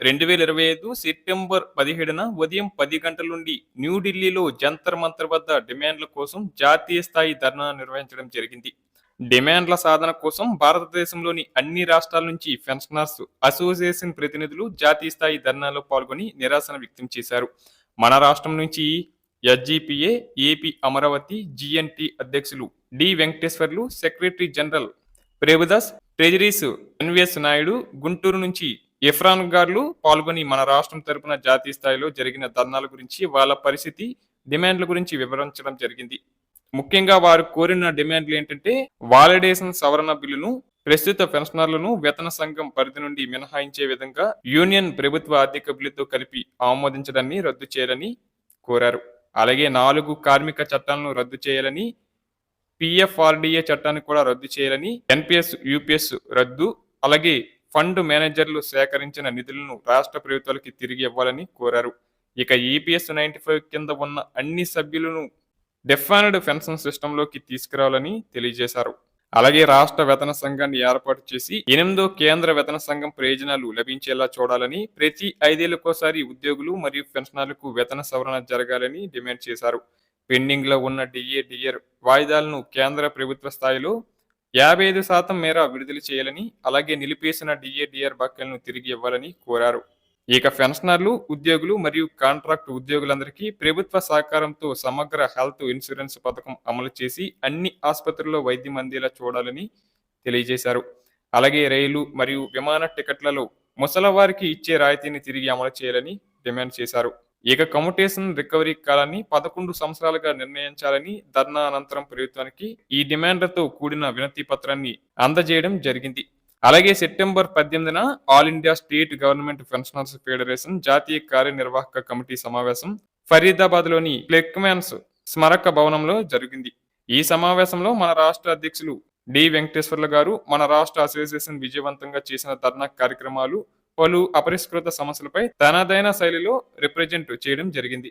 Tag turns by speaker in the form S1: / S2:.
S1: రెండు వేల ఇరవై ఐదు సెప్టెంబర్ పదిహేడున ఉదయం పది గంటల నుండి న్యూఢిల్లీలో జంతర్ మంతర్ వద్ద డిమాండ్ల కోసం జాతీయ స్థాయి ధర్నా నిర్వహించడం జరిగింది. డిమాండ్ల సాధన కోసం భారతదేశంలోని అన్ని రాష్ట్రాల నుంచి పెన్షనర్స్ అసోసియేషన్ ప్రతినిధులు జాతీయ స్థాయి ధర్నాలో పాల్గొని నిరాశన వ్యక్తం చేశారు. మన రాష్ట్రం నుంచి ఎస్జిపిఏ ఏపీ అమరావతి జిఎన్టి అధ్యక్షులు D Venkateswarlu secretary general Premadas treasuries NVS Naidu Guntur నుంచి ఇఫ్రాన్ గార్లు పాల్గొని మన రాష్ట్రం తరపున జాతీయ స్థాయిలో జరిగిన ధర్నాల గురించి వాళ్ళ పరిస్థితి డిమాండ్ల గురించి వివరించడం జరిగింది. ముఖ్యంగా వారు కోరిన డిమాండ్లు ఏంటంటే వాలిడేషన్ సవరణ బిల్లును ప్రస్తుత పెన్షనర్లను వేతన సంఘం పరిధి నుండి మినహాయించే విధంగా యూనియన్ ప్రభుత్వ ఆర్థిక బిల్లుతో కలిపి ఆమోదించడాన్ని రద్దు చేయాలని కోరారు. అలాగే నాలుగు కార్మిక చట్టాలను రద్దు చేయాలని పిఎఫ్ఆర్డిఏ చట్టాన్ని కూడా రద్దు చేయాలని ఎన్పిఎస్ యూపీఎస్ రద్దు అలాగే ఫండ్ మేనేజర్లు సేకరించిన నిధులను రాష్ట్ర ప్రభుత్వాలకి తిరిగి ఇవ్వాలని కోరారు. ఇక ఈపీఎస్ నైన్టీ ఫైవ్ కింద ఉన్న అన్ని సభ్యులను డెఫానడ్ పెన్షన్ సిస్టంలోకి తీసుకురావాలని తెలియజేశారు. అలాగే రాష్ట్ర వేతన సంఘాన్ని ఏర్పాటు చేసి ఎనిమిదో కేంద్ర వేతన సంఘం ప్రయోజనాలు లభించేలా చూడాలని ప్రతి ఐదేళ్ళకోసారి ఉద్యోగులు మరియు పెన్షనర్లకు వేతన సవరణ జరగాలని డిమాండ్ చేశారు. పెండింగ్లో ఉన్న డిఏ డిఆర్ వాయిదాలను కేంద్ర ప్రభుత్వ స్థాయిలో యాభై ఐదు శాతం మేర విడుదల చేయాలని అలాగే నిలిపేసిన డిఏ డిఆర్ బకాయిలను తిరిగి ఇవ్వాలని కోరారు. ఇక పెన్షనర్లు ఉద్యోగులు మరియు కాంట్రాక్ట్ ఉద్యోగులందరికీ ప్రభుత్వ సహకారంతో సమగ్ర హెల్త్ ఇన్సూరెన్స్ పథకం అమలు చేసి అన్ని ఆసుపత్రుల్లో వైద్యం అందేలా చూడాలని తెలియజేశారు. అలాగే రైలు మరియు విమాన టికెట్లలో ముసలవారికి ఇచ్చే రాయితీని తిరిగి అమలు చేయాలని డిమాండ్ చేశారు. ఇక కమ్యూటేషన్ రికవరీ కాలాన్ని పదకొండు సంవత్సరాలుగా నిర్ణయించాలని ధర్నా అనంతరం ప్రభుత్వానికి ఈ డిమాండ్లతో కూడిన వినతి పత్రాన్ని అందజేయడం జరిగింది. అలాగే సెప్టెంబర్ పద్దెనిమిదిన all India state government pensioners federation జాతీయ కార్యనిర్వాహక కమిటీ సమావేశం ఫరీదాబాద్లోని క్లెక్మెన్స్ స్మారక భవనంలో జరిగింది. ఈ సమావేశంలో మన రాష్ట్ర అధ్యక్షులు డి. వెంకటేశ్వర్ల గారు మన రాష్ట్ర అసోసియేషన్ విజయవంతంగా చేసిన ధర్నా కార్యక్రమాలు పలు అపరిష్కృత సమస్యలపై తనదైన శైలిలో రిప్రజెంట్ చేయడం జరిగింది.